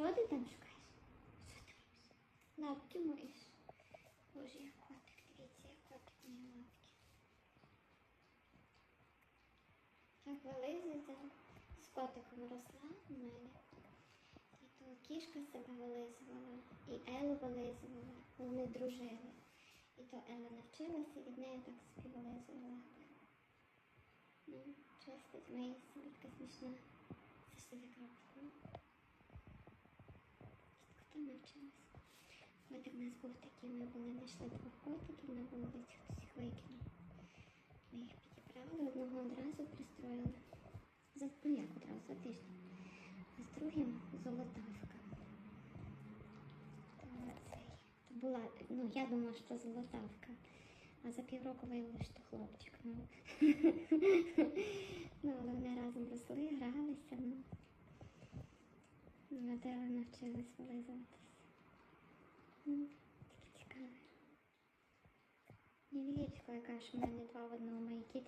Що ти там шукаєш? Що ти робиш? Лапки моєш. Боже, як котик, дивіться, як котик мої лапки. Так вилизується. З котиком росла в мене. І то кішка себе вилизувала, і Елу вилизувала. Вони дружили. І то Ела навчилася, і від неї так собі вилизувала. Ну, чистить мої собі така смішна. Це що за крапка? Кітко там у нас був такий, ми були знайшли двох котиків на вулиці, їх викинув. Ми їх підібрали, одного одразу пристроїли. За ну як одразу за тиждень. А з другим золотавка. Була, ну я думала, що золотавка. А за півроку виявилося, що хлопчик. Ну. ну, але вони разом росли, гралися. Ну. Ну, де навчились вилизуватися. Невеличко, яка ж в мене два в одному, мої кіт